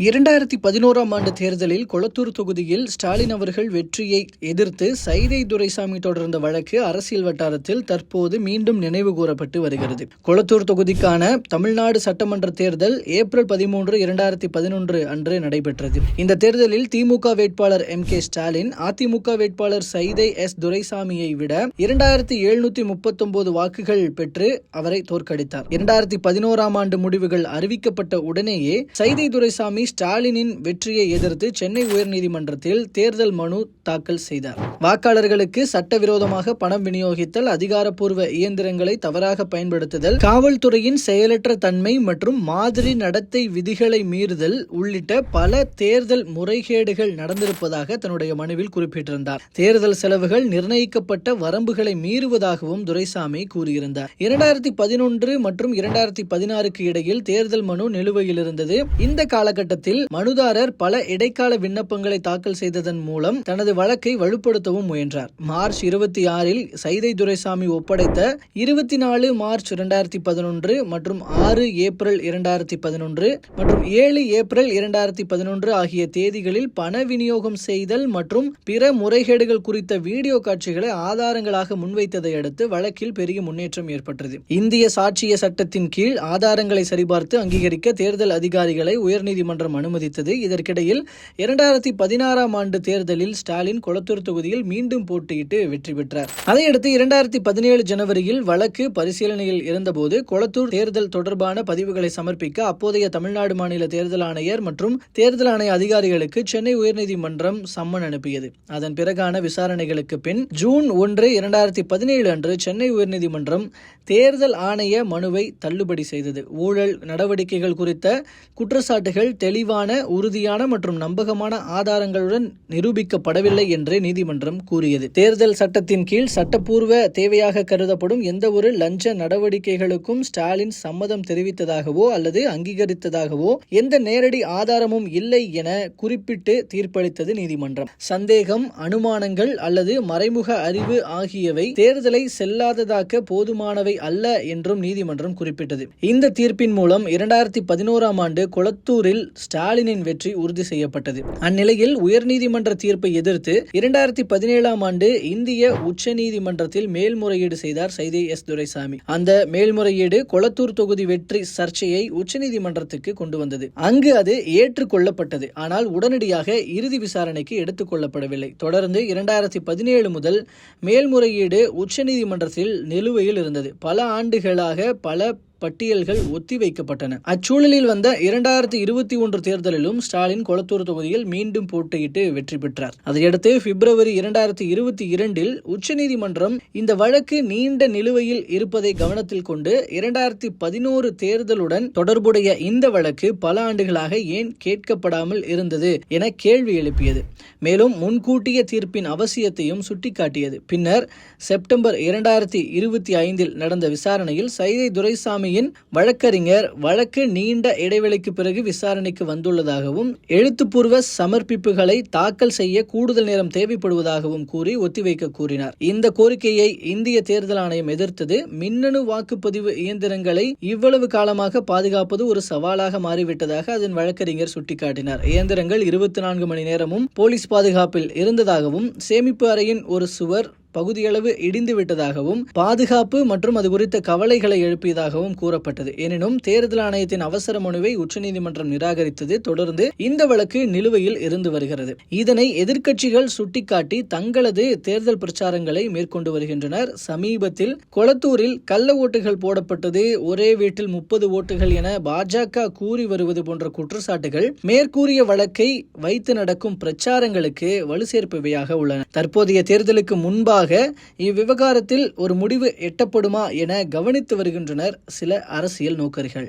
இரண்டாயிரத்தி பதினோராம் ஆண்டு தேர்தலில் கொளத்தூர் தொகுதியில் ஸ்டாலின் அவர்கள் வெற்றியை எதிர்த்து சைதை துரைசாமி தொடர்ந்த வழக்கு அரசியல் வட்டாரத்தில் தற்போது மீண்டும் நினைவு கூறப்பட்டு வருகிறது. கொளத்தூர் தொகுதிக்கான தமிழ்நாடு சட்டமன்ற தேர்தல் ஏப்ரல் பதிமூன்று இரண்டாயிரத்தி பதினொன்று அன்று நடைபெற்றது. இந்த தேர்தலில் திமுக வேட்பாளர் எம் கே ஸ்டாலின் அதிமுக வேட்பாளர் சைதை எஸ் துரைசாமியை விட இரண்டாயிரத்தி எழுநூத்தி முப்பத்தொன்பது வாக்குகள் பெற்று அவரை தோற்கடித்தார். இரண்டாயிரத்தி பதினோராம் ஆண்டு முடிவுகள் அறிவிக்கப்பட்ட உடனேயே சைதை துரைசாமி ஸ்டாலினின் வெற்றியை எதிர்த்து சென்னை உயர்நீதிமன்றத்தில் தேர்தல் மனு தாக்கல் செய்தார். வாக்காளர்களுக்கு சட்டவிரோதமாக பணம் விநியோகித்தல் அதிகாரப்பூர்வ இயந்திரங்களை தவறாக பயன்படுத்துதல் காவல்துறையின் செயலற்ற தன்மை மற்றும் மாதிரி நடத்தை விதிகளை மீறுதல் உள்ளிட்ட பல தேர்தல் முறைகேடுகள் நடந்திருப்பதாக தன்னுடைய மனுவில் குறிப்பிட்டிருந்தார். தேர்தல் செலவுகள் நிர்ணயிக்கப்பட்ட வரம்புகளை மீறுவதாகவும் துரைசாமி கூறியிருந்தார். இரண்டாயிரத்தி பதினொன்று மற்றும் இரண்டாயிரத்தி பதினாறுக்கு இடையில் தேர்தல் மனு நிலுவையில் இருந்தது. இந்த காலகட்டத்தில் மனுதாரர் பல இடைக்கால விண்ணப்பங்களை தாக்கல் செய்ததன் மூலம் தனது வழக்கை வலுப்படுத்தவும் முயன்றார். மார்ச் இருபத்தி ஆறில் சைதை துரைசாமி ஒப்படைத்த இருபத்தி நாலு மார்ச் இரண்டாயிரத்தி பதினொன்று மற்றும் ஆறு ஏப்ரல் இரண்டாயிரத்தி பதினொன்று மற்றும் ஏழு ஏப்ரல் இரண்டாயிரத்தி பதினொன்று ஆகிய தேதிகளில் பண விநியோகம் செய்தல் மற்றும் பிற முறைகேடுகள் குறித்த வீடியோ காட்சிகளை ஆதாரங்களாக முன்வைத்ததை அடுத்து வழக்கில் பெரிய முன்னேற்றம் ஏற்பட்டது. இந்திய சாட்சிய சட்டத்தின் கீழ் ஆதாரங்களை சரிபார்த்து அங்கீகரிக்க தேர்தல் அதிகாரிகளை உயர்நீதிமன்றம் அனுமதித்தது. இதற்கிடையில் இரண்டாயிரத்தி பதினாறாம் ஆண்டு தேர்தலில் ஸ்டாலின் கொளத்தூர் தொகுதியில் மீண்டும் போட்டியிட்டு வெற்றி பெற்றார். அதையடுத்து இரண்டாயிரத்தி பதினேழு ஜனவரியில் வழக்கு பரிசீலனையில் இருந்தபோது கொளத்தூர் தேர்தல் தொடர்பான பதிவுகளை சமர்ப்பிக்க அப்போதைய தமிழ்நாடு மாநில தேர்தல் ஆணையர் மற்றும் தேர்தல் ஆணைய அதிகாரிகளுக்கு சென்னை உயர்நீதிமன்றம் சம்மன் அனுப்பியது. அதன் பிறகான விசாரணைகளுக்கு பின் ஜூன் ஒன்று இரண்டாயிரத்தி பதினேழு அன்று சென்னை உயர்நீதிமன்றம் தேர்தல் ஆணைய மனுவை தள்ளுபடி செய்தது. ஊழல் நடவடிக்கைகள் குறித்த குற்றச்சாட்டுகள் தெளிவான உறுதியான மற்றும் நம்பகமான ஆதாரங்களுடன் நிரூபிக்கப்படவில்லை என்று நீதிமன்றம் கூறியது. தேர்தல் சட்டத்தின் கீழ் சட்டப்பூர்வ தேவையாக கருதப்படும் எந்த ஒரு லஞ்ச நடவடிக்கைகளுக்கும் ஸ்டாலின் சம்மதம் தெரிவித்ததாகவோ அல்லது அங்கீகரித்ததாகவோ எந்த நேரடி ஆதாரமும் இல்லை என குறிப்பிட்டு தீர்ப்பளித்தது நீதிமன்றம். சந்தேகம் அனுமானங்கள் அல்லது மறைமுக அறிவு ஆகியவை தேர்தலை செல்லாததாக்க போதுமானவை அல்ல என்றும் நீதிமன்றம் குறிப்பிட்டது. இந்த தீர்ப்பின் மூலம் இரண்டாயிரத்தி பதினோராம் ஆண்டு கொளத்தூரில் ஸ்டாலினின் வெற்றி உறுதி செய்யப்பட்டது. அந்நிலையில் உயர்நீதிமன்ற தீர்ப்பை எதிர்த்து இரண்டாயிரத்தி பதினேழாம் ஆண்டு இந்திய உச்சநீதிமன்றத்தில் மேல்முறையீடு செய்தார் சைதை எஸ். துரைசாமி. அந்த மேல்முறையீடு கொளத்தூர் தொகுதி வெற்றி சர்ச்சையை உச்சநீதிமன்றத்துக்கு கொண்டு வந்தது. அங்கு அது ஏற்றுக்கொள்ளப்பட்டது. ஆனால் உடனடியாக இறுதி விசாரணைக்கு எடுத்துக் கொள்ளப்படவில்லை. தொடர்ந்து இரண்டாயிரத்தி பதினேழு முதல் மேல்முறையீடு உச்சநீதிமன்றத்தில் நிலுவையில் இருந்தது. பல ஆண்டுகளாக பல பட்டியல்கள் ஒத்திவைக்கப்பட்டன. அச்சூழலில் வந்த இரண்டாயிரத்தி இருபத்தி ஒன்று தேர்தலிலும் ஸ்டாலின் கொளத்தூர் தொகுதியில் மீண்டும் போட்டியிட்டு வெற்றி பெற்றார். அதையடுத்து பிப்ரவரி இரண்டாயிரத்தி இருபத்தி இரண்டில் உச்சநீதிமன்றம் இந்த வழக்கு நீண்ட நிலுவையில் இருப்பதை கவனத்தில் கொண்டு இரண்டாயிரத்தி பதினோரு தேர்தலுடன் தொடர்புடைய இந்த வழக்கு பல ஆண்டுகளாக ஏன் கேட்கப்படாமல் இருந்தது என கேள்வி எழுப்பியது. மேலும் முன்கூட்டிய தீர்ப்பின் அவசியத்தையும் சுட்டிக்காட்டியது. பின்னர் செப்டம்பர் இரண்டாயிரத்தி இருபத்தி ஐந்தில் நடந்த விசாரணையில் சைதை துரைசாமி தலைமையின் வழக்கறிஞர் வழக்கு நீண்ட இடைவெளிக்கு பிறகு விசாரணைக்கு வந்துள்ளதாகவும் எழுத்துப்பூர்வ சமர்ப்பிப்புகளை தாக்கல் செய்ய கூடுதல் நேரம் தேவைப்படுவதாகவும் கூறி ஒத்திவைக்க கூறினார். இந்த கோரிக்கையை இந்திய தேர்தல் ஆணையம் எதிர்த்தது. மின்னணு வாக்குப்பதிவு இயந்திரங்களை இவ்வளவு காலமாக பாதுகாப்பது ஒரு சவாலாக மாறிவிட்டதாக அதன் வழக்கறிஞர் சுட்டிக்காட்டினார். இயந்திரங்கள் இருபத்தி நான்கு மணி நேரமும் போலீஸ் பாதுகாப்பில் இருந்ததாகவும் சேமிப்பு அறையின் ஒரு சுவர் பகுதியளவு இடிந்து விட்டதாகவும் பாதுகாப்பு மற்றும் அது குறித்த கவலைகளை எழுப்பியதாகவும் கூறப்பட்டது. எனினும் தேர்தல் ஆணையத்தின் அவசர மனுவை உச்சநீதிமன்றம் நிராகரித்தது தொடர்ந்து இந்த வழக்கு நிலுவையில் இருந்து வருகிறது. இதனை எதிர்க்கட்சிகள் சுட்டிக்காட்டி தங்களது தேர்தல் பிரச்சாரங்களை மேற்கொண்டு வருகின்றனர். சமீபத்தில் கொளத்தூரில் கள்ள ஓட்டுகள் போடப்பட்டது. ஒரே வீட்டில் முப்பது ஓட்டுகள் என பாஜக கூறி வருவது போன்ற குற்றச்சாட்டுகள் மேற்கூறிய வழக்கை வைத்து நடக்கும் பிரச்சாரங்களுக்கு வலு சேர்ப்பவையாக உள்ளன. தற்போதைய தேர்தலுக்கு முன்பாக முன்பாக இவ்விவகாரத்தில் ஒரு முடிவு எட்டப்படுமா என கவனித்து வருகின்றனர் சில அரசியல் நோக்கர்கள்.